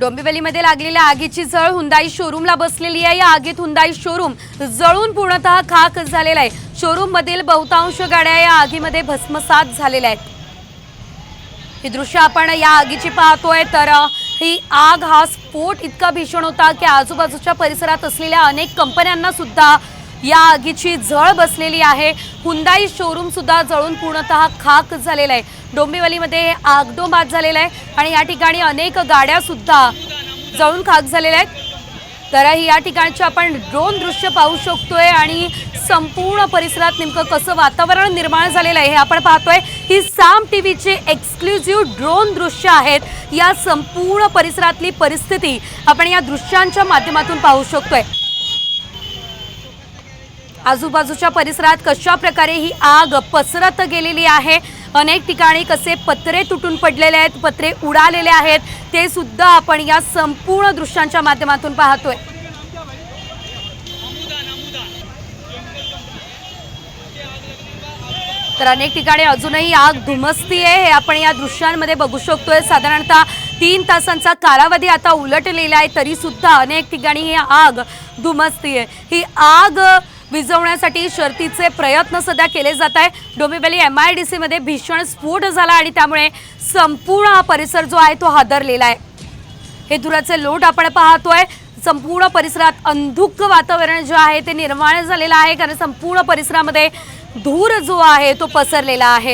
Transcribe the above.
डोंबिवलीमध्ये लागलेल्या आगीची झळ हुंदाई शोरूमला बसलेली आहे. या आगीत हुंदाई शोरूम जळून पूर्णतः खाक झालेला आहे. शोरूम मधील बहुतांश गाड्या या आगीमध्ये भस्मसात झालेल्या आहेत. ही दृश्य आपण या आगीची पाहतोय. तर ही आग हा स्फोट इतका भीषण होता की आजूबाजूच्या परिसरात असलेल्या अनेक कंपन्यांना सुद्धा या आगीची झळ बसलेली आहे. हुंदाई शोरूम सुद्धा जळून पूर्णतः खाक झालेला आहे. डोंबिवलीमध्ये हे आगडोंबात झालेला आहे आणि या ठिकाणी अनेक गाड्या सुद्धा जळून खाक झालेल्या आहेत. तरही या ठिकाणचे आपण ड्रोन दृश्य पाहू शकतोय आणि संपूर्ण परिसरात नेमकं कसं वातावरण निर्माण झालेलं आहे हे आपण पाहतोय. ही साम टीव्हीचे एक्सक्लुझिव्ह ड्रोन दृश्य आहेत. या संपूर्ण परिसरातली परिस्थिती आपण या दृश्यांच्या माध्यमातून पाहू शकतोय. आजूबाजूच्या परिसरात कशा प्रकारे ही आग पसरत गेलेली आहे? अनेक ठिकाणी कसे पत्रे तुटून पडलेले आहेत पत्रे उडालेले आहेत ते सुद्धा आपण या संपूर्ण दृश्यांच्या माध्यमातून पाहतोय. तर अनेक ठिकाणी अजूनही आग धुमसती आहे हे आपण या दृश्यांमध्ये बघू शकतोय. साधारणतः तीन तासांचा कालावधी आता उलटलेला आहे तरी सुद्धा अनेक ठिकाणी ही आग धुमसती आहे. ही आग विझवण्यासाठी शर्तीचे प्रयत्न सध्या केले जात आहे डोंबिवली एम आय डी सीमध्ये भीषण स्फोट झाला आणि त्यामुळे संपूर्ण हा परिसर जो आहे तो हादरलेला आहे. हे धुराचे लोट आपण पाहतोय. संपूर्ण परिसरात अंधुक वातावरण जे आहे ते निर्माण झालेलं आहे कारण संपूर्ण परिसरामध्ये धूर जो आहे तो पसरलेला आहे.